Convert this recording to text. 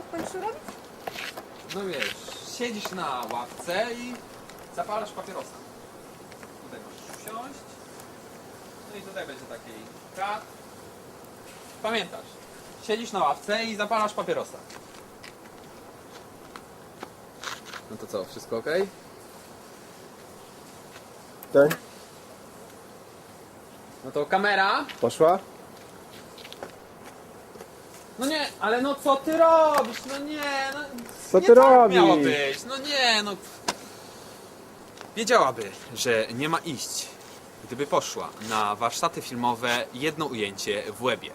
w końcu robić? No wiesz, siedzisz na ławce i zapalasz papierosa. Tutaj możesz usiąść. No i tutaj będzie taki kat. Pamiętasz, siedzisz na ławce i zapalasz papierosa. No to co, wszystko ok? Tak, No to kamera, poszła? No nie, ale no co ty robisz? No nie, no Co nie ty tak robisz? miało być. No nie, no. Wiedziałaby, że nie ma iść, gdyby poszła na warsztaty filmowe jedno ujęcie w łebie.